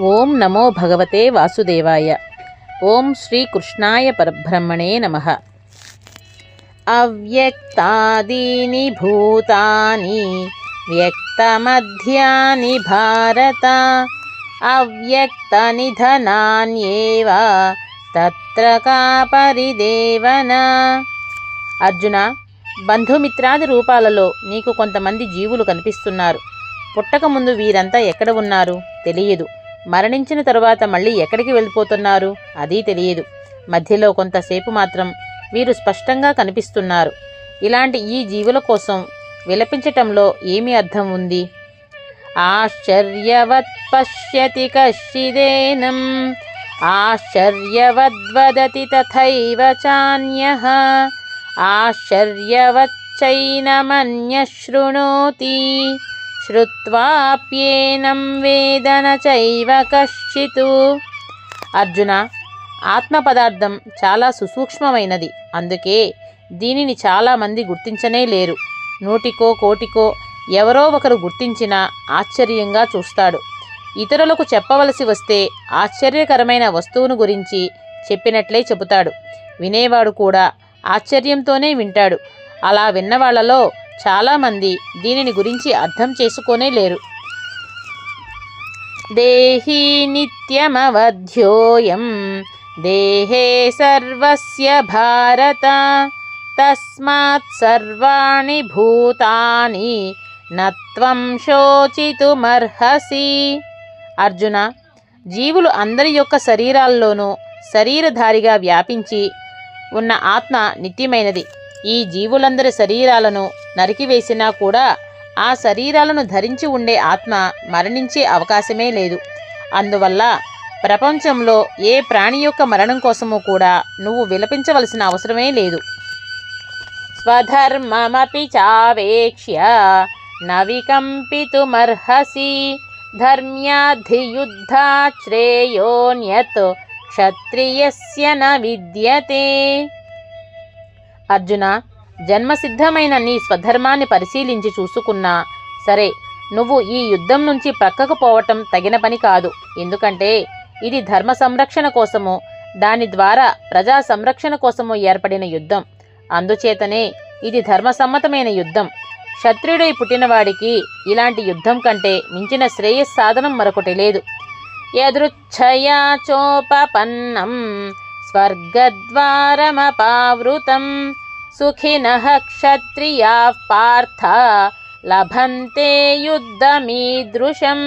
ఓం నమో భగవతే వాసుదేవాయ. ఓం శ్రీకృష్ణాయ పరబ్రహ్మణే నమ. అవ్యక్తాదీని భూతాని వ్యక్తమధ్యాని భారత అవ్యక్తనిధనాన్యేవ తత్ర కా పరిదేవన. అర్జున బంధుమిత్రాది రూపాలలో నీకు కొంతమంది జీవులు కనిపిస్తున్నారు. పుట్టక ముందు వీరంతా ఎక్కడ ఉన్నారు? తెలియదు. మరణించిన తరువాత మళ్ళీ ఎక్కడికి వెళ్ళిపోతున్నారు? అది తెలియదు. మధ్యలో కొంతసేపు మాత్రం వీరు స్పష్టంగా కనిపిస్తున్నారు. ఇలాంటి ఈ జీవుల కోసం విలపించటంలో ఏమి అర్థం ఉంది? ఆశ్చర్యవత్ పశ్యతి కశ్చిదేనం. ఆశ్చర్యవద్వదతి తథైవ చాన్య. ఆశ్చర్యవచ్చైనమన్యశృణోతి. శ్రువాప్యేనం వేదన చైవ కశ్చితు అర్జున ఆత్మ పదార్థం చాలా సుసూక్ష్మమైనది. అందుకే దీనిని చాలామంది గుర్తించనే లేరు. నూటికో కోటికో ఎవరో ఒకరు గుర్తించినా ఆశ్చర్యంగా చూస్తాడు. ఇతరులకు చెప్పవలసి వస్తే ఆశ్చర్యకరమైన వస్తువును గురించి చెప్పినట్లే చెబుతాడు. వినేవాడు కూడా ఆశ్చర్యంతోనే వింటాడు. అలా విన్నవాళ్ళలో చాలామంది దీనిని గురించి అర్థం చేసుకోనే లేరు. దేహీ నిత్యమవధ్యోయం దేహే సర్వస్య భారత తస్మాత్ సర్వాణి భూతాని నత్వం శోచితుమర్హసి. అర్జున జీవులు అందరి యొక్క శరీరాల్లోనూ శరీరధారిగా వ్యాపించి ఉన్న ఆత్మ నిత్యమైనది. ఈ జీవులందరి శరీరాలను నరికివేసినా కూడా ఆ శరీరాలను ధరించి ఉండే ఆత్మ మరణించే అవకాశమే లేదు. అందువల్ల ప్రపంచంలో ఏ ప్రాణి యొక్క మరణం కోసము కూడా నువ్వు విలపించవలసిన అవసరమే లేదు. స్వధర్మమపి చావేక్ష్య నవికంపితుమర్హసి ధర్మ్యాధియుద్ధాశ్రేయోన్యత్ క్షత్రియస్య న విద్యతే. అర్జున జన్మసిద్ధమైన నీ స్వధర్మాన్ని పరిశీలించి చూసుకున్నా. సరే నువ్వు ఈ యుద్ధం నుంచి ప్రక్కకు పోవటం తగిన పని కాదు. ఎందుకంటే ఇది ధర్మ సంరక్షణ కోసము దాని ద్వారా ప్రజా సంరక్షణ కోసము ఏర్పడిన యుద్ధం. అందుచేతనే ఇది ధర్మసమ్మతమైన యుద్ధం. క్షత్రియుడై పుట్టినవాడికి ఇలాంటి యుద్ధం కంటే మించిన శ్రేయస్ సాధనం మరొకటి లేదు. యదృచ్ఛయా చోపపన్నం స్వర్గద్వారమపావృతం సుఖినః క్షత్రియా పార్థ లభంతే యుద్ధమీదృశం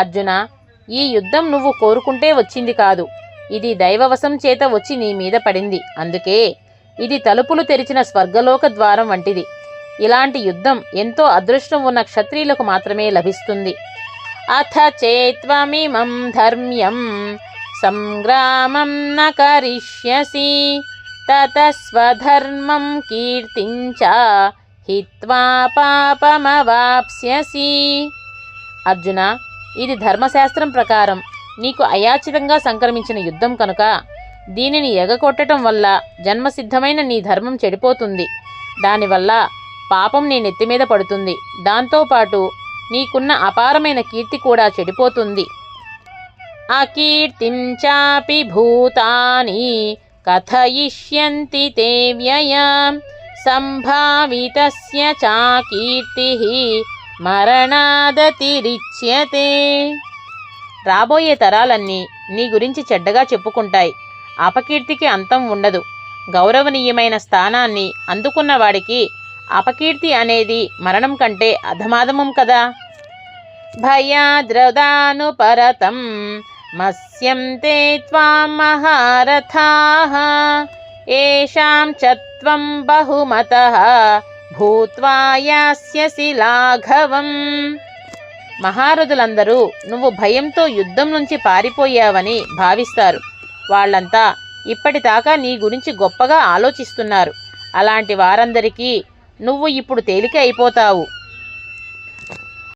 అర్జున ఈ యుద్ధం నువ్వు కోరుకుంటే వచ్చింది కాదు. ఇది దైవవశం చేత వచ్చి నీ మీద పడింది. అందుకే ఇది తలుపులు తెరిచిన స్వర్గలోక ద్వారం వంటిది. ఇలాంటి యుద్ధం ఎంతో అదృష్టం ఉన్న క్షత్రియులకు మాత్రమే లభిస్తుంది. అథ చేత్వమిమం ధర్మ్యం. సంగ్రామం న కరిష్యసి తత స్వధర్మం కీర్తించ హిత్వా పాపమవాప్స్యసి. అర్జున ఇది ధర్మశాస్త్రం ప్రకారం నీకు అయాచితంగా సంక్రమించిన యుద్ధం కనుక దీనిని ఎగకొట్టడం వల్ల జన్మసిద్ధమైన నీ ధర్మం చెడిపోతుంది. దానివల్ల పాపం నీ నెత్తి మీద పడుతుంది దాంతోపాటు నీకున్న అపారమైన కీర్తి కూడా చెడిపోతుంది. అకీర్తించాపి భూతాని కథయిష్యంతి తే వ్యయం. సంభావితస్య చాకీర్తి మరణాదతిరిచ్యతే. రాబోయే తరాలన్నీ నీ గురించి చెడ్డగా చెప్పుకుంటాయి. అపకీర్తికి అంతం ఉండదు. గౌరవనీయమైన స్థానాన్ని అందుకున్న వాడికి అపకీర్తి అనేది మరణం కంటే అధమాధమం కదా. భయాద్రదానుపరతం మత్స్యం తే త్వాం మహారథాః ఏషాం చ త్వం బహుమతః భూత్వా యాస్యసి లాఘవం మహారథులందరూ నువ్వు భయంతో యుద్ధం నుంచి పారిపోయావని భావిస్తారు. వాళ్ళంతా ఇప్పటిదాకా నీ గురించి గొప్పగా ఆలోచిస్తున్నారు. అలాంటి వారందరికీ నువ్వు ఇప్పుడు తేలిక అయిపోతావు.